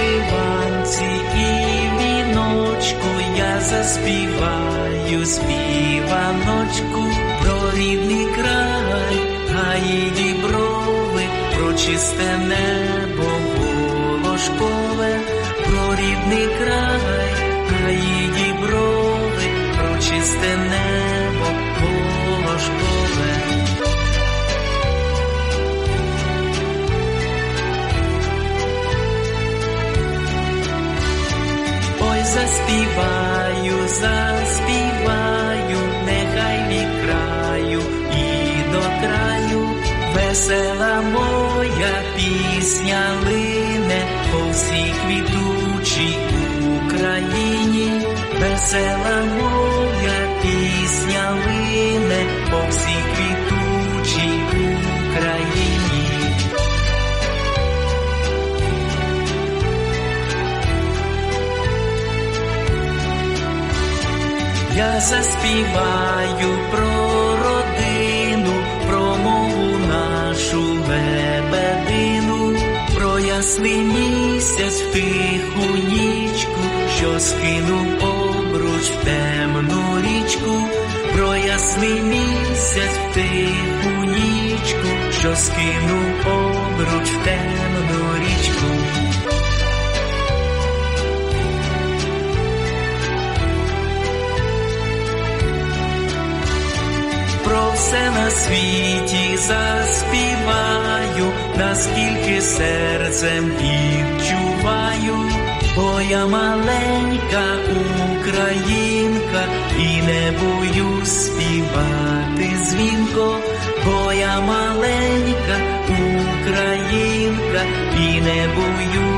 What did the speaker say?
вишиванці і віночку я заспіваю співаночку про рідний край, гаї діброви, про чисте небо волошкове, про рідний край, гаї діброви, про чисте небо заспіваю, заспіваю, нехай від краю і до краю, весела моя пісня лине по всій квітучій Україні, весела моя Я заспіваю про родину, про мову нашу лебедину, про ясний місяць в тиху нічку, що скинув обруч в темну річку, про ясний місяць в тиху нічку, що скинув обруч в темну річку. Все на світі заспіваю, наскільки серцем відчуваю, бо я маленька українка і не боюсь співати дзвінко, бо я маленька українка і не співати.